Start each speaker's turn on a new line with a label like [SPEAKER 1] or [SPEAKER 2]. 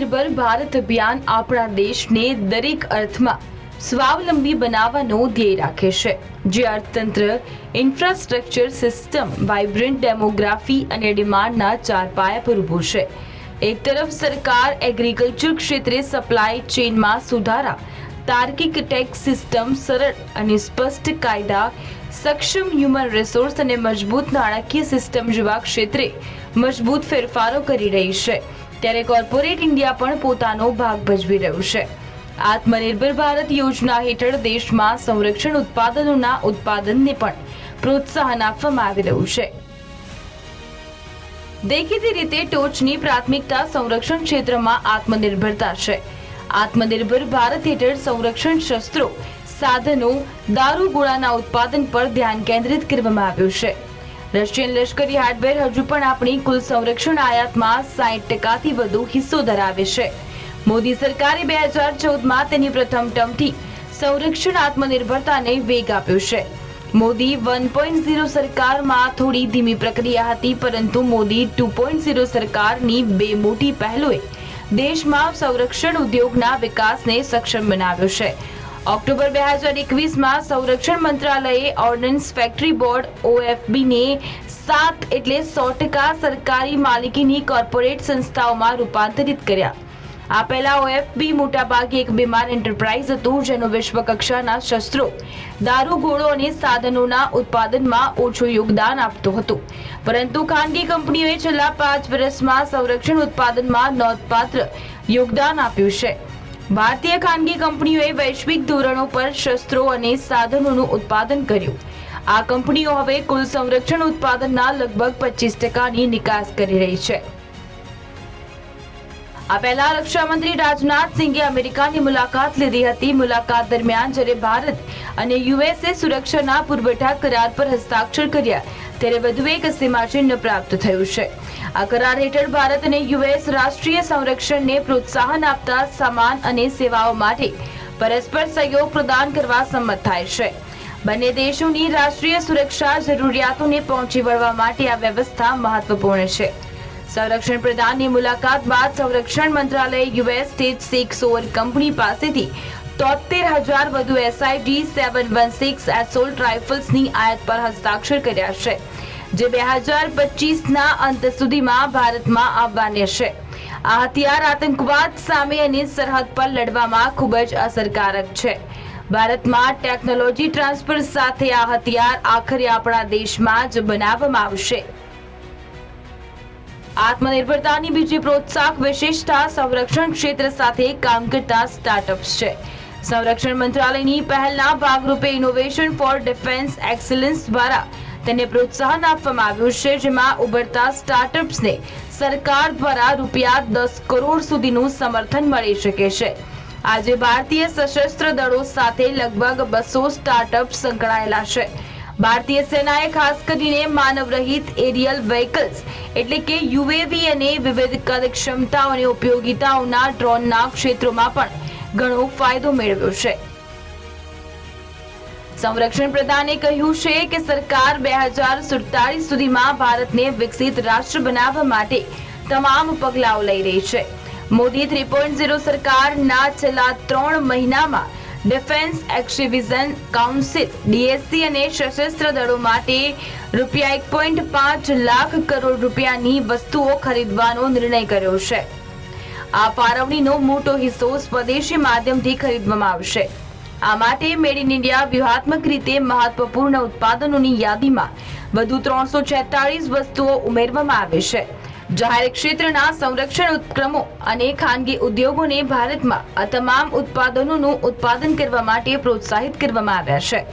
[SPEAKER 1] આત્મનિર્ભર ભારત અભિયાન આપણા દેશને દરેક અર્થમાં સ્વાવલંબી બનાવવાનો ધ્યેય રાખે છે, જે અર્થતંત્ર ઇન્ફ્રાસ્ટ્રક્ચર સિસ્ટમ વાઇબ્રન્ટ ડેમોગ્રાફી અને ડિમાન્ડના ચાર પાયા પર ઊભું છે. એક તરફ સરકાર એગ્રીકલ્ચર ક્ષેત્રે સપ્લાય ચેઇનમાં સુધારા, તાર્કિક ટેક્સ સિસ્ટમ સરળ અને સ્પષ્ટ કાયદા, સક્ષમ હ્યુમન રિસોર્સ અને મજબૂત નાણાકીય સિસ્ટમ જેવા ક્ષેત્રે મજબૂત ફેરફારો કરી રહી છે. ત્યારે કોર્પોરેટ ઇન્ડિયા પણ પોતાનો ભાગ ભજવી રહ્યું છે. આત્મનિર્ભર ભારત યોજના હેઠળ દેશમાં સંરક્ષણ ઉત્પાદનોના ઉત્પાદનને પણ પ્રોત્સાહન આપવામાં આવી રહ્યું છે. દેખીતી રીતે ટોચની પ્રાથમિકતા સંરક્ષણ ક્ષેત્રમાં આત્મનિર્ભરતા છે. આત્મનિર્ભર ભારત હેઠળ સંરક્ષણ શસ્ત્રો, સાધનો, દારૂગોળાના ઉત્પાદન પર ધ્યાન કેન્દ્રિત કરવામાં આવ્યું છે. રશિયન લશ્કરી હાર્ડવેર હજુ પણ આપણી કુલ સંરક્ષણ આયાતમાં સાહીઠ ટકાથી વધુ હિસ્સો ધરાવે છે. મોદી સરકારે બે હજાર ચૌદમાં તેની પ્રથમ ટર્મથી સંરક્ષણ આત્મનિર્ભરતાને વેગ આપ્યો છે. મોદી વન પોઈન્ટ ઝીરો સરકારમાં થોડી ધીમી પ્રક્રિયા હતી, પરંતુ મોદી ટુ પોઈન્ટ ઝીરો સરકારની બે મોટી પહેલોએ દેશમાં સંરક્ષણ ઉદ્યોગના વિકાસને સક્ષમ બનાવ્યો છે. ઓક્ટોબર બે હજાર એકવીસમાં સંરક્ષણ મંત્રાલયે ઓર્ડનન્સ ફેક્ટરી બોર્ડ, ઓએફબીને સાત એટલે સો ટકા સરકારી માલિકીની કોર્પોરેટ સંસ્થાઓમાં રૂપાંતરિત કર્યા. આ પહેલા ઓએફબી મોટાભાગે એક બીમાર એન્ટરપ્રાઇઝ હતું, જેનું વિશ્વ કક્ષાના શસ્ત્રો દારૂગોળો અને સાધનોના ઉત્પાદનમાં ઓછું યોગદાન આપતું હતું. પરંતુ ખાનગી કંપનીઓએ છેલ્લા પાંચ વર્ષમાં સંરક્ષણ ઉત્પાદનમાં નોંધપાત્ર યોગદાન આપ્યું છે. ભારતીય ખાનગી કંપનીઓએ વૈશ્વિક ધોરણો પર શસ્ત્રો અને સાધનોનું ઉત્પાદન કર્યું. આ કંપનીઓ હવે કુલ સંરક્ષણ ઉત્પાદનના લગભગ પચીસ ટકાની નિકાસ કરી રહી છે. આ પહેલા રક્ષામંત્રી રાજનાથ સિંહે અમેરિકાની મુલાકાત લીધી હતી. મુલાકાત દરમિયાન જ્યારે ભારત અને યુએસએ સુરક્ષાના પુરવઠા કરાર પર હસ્તાક્ષર કર્યા ત્યારે વધુ એક સીમાચિહ્ન પ્રાપ્ત થયું છે. આ કરાર હેઠળ ભારત અને યુએસ રાષ્ટ્રીય સંરક્ષણને પ્રોત્સાહન આપતા સામાન અને સેવાઓ માટે પરસ્પર સહયોગ પ્રદાન કરવા સંમત થાય છે. બંને દેશોની રાષ્ટ્રીય સુરક્ષા જરૂરિયાતોને પહોંચી વળવા માટે આ વ્યવસ્થા મહત્વપૂર્ણ છે. સંરક્ષણ પ્રધાનની મુલાકાત બાદ સંરક્ષણ મંત્રાલયે US state Sig Sauer company પાસેથી તોતેર હજાર વધુ SIG seven one six assault રાઇફલ્સની આયાત પર હસ્તાક્ષર કર્યા છે, જે બે હજાર પચીસના અંત સુધીમાં ભારતમાં આવવાની છે. આ હથિયાર આતંકવાદ સામે અને સરહદ પર લડવામાં ખૂબ જ અસરકારક છે. ભારતમાં ટેકનોલોજી ટ્રાન્સફર સાથે આ હથિયાર આખરે આપણા દેશમાં જ બનાવવામાં આવશે. આત્મનિર્ભરતાની બીજી પ્રોત્સાહક વિશેષતા સંરક્ષણ ક્ષેત્ર સાથે કામ કરતા સ્ટાર્ટઅપ્સ છે. સંરક્ષણ મંત્રાલયની પહેલના ભાગરૂપે ઇનોવેશન ફોર ડિફેન્સ એક્સલન્સ દ્વારા તેને પ્રોત્સાહન આપવામાં આવ્યું છે, જેમાં ઉભરતા સ્ટાર્ટઅપ્સને સરકાર દ્વારા રૂપિયા દસ કરોડ સુધીનું સમર્થન મળી શકે છે. આજે ભારતીય સશસ્ત્ર દળો સાથે લગભગ બસો સ્ટાર્ટઅપ સંકળાયેલા છે. ભારતીય સેનાએ ખાસ કરીને માનવ રહિત એરિયલ વ્હીકલ્સ એટલે કે યુએવી અને વિવિધ કદ ક્ષમતાઓ અને ઉપયોગિતાઓના ડ્રોનના ક્ષેત્રોમાં પણ ઘણો ફાયદો મેળવ્યો છે. સંરક્ષણ પ્રધાને કહ્યું છે કે સરકાર બે હજાર સુડતાલીસ સુધીમાં ભારતને વિકસિત રાષ્ટ્ર બનાવવા માટે તમામ પગલાઓ લઈ રહી છે. મોદી થ્રી પોઈન્ટ ઝીરો સરકારના છેલ્લા ત્રણ મહિનામાં ડિફેન્સ એક્સિવિઝન કાઉન્સિલ, ડીએસસી અને સશસ્ત્ર દળો માટે રૂપિયા એક પોઈન્ટ પાંચ લાખ કરોડ રૂપિયાની વસ્તુઓ ખરીદવાનો નિર્ણય કર્યો છે. આ ફાળવણીનો મોટો હિસ્સો સ્વદેશી માધ્યમથી ખરીદવામાં આવશે. આ માટે મેડ ઇન ઇન્ડિયા વ્યૂહાત્મક રીતે મહત્વપૂર્ણ ઉત્પાદનોની યાદીમાં વધુ ત્રણસો છેતાળીસ વસ્તુઓ ઉમેરવામાં આવે છે. જાહેર ક્ષેત્રના સંરક્ષણ ઉપક્રમો અને ખાનગી ઉદ્યોગોને ભારતમાં આ તમામ ઉત્પાદનોનું ઉત્પાદન કરવા માટે પ્રોત્સાહિત કરવામાં આવ્યા છે.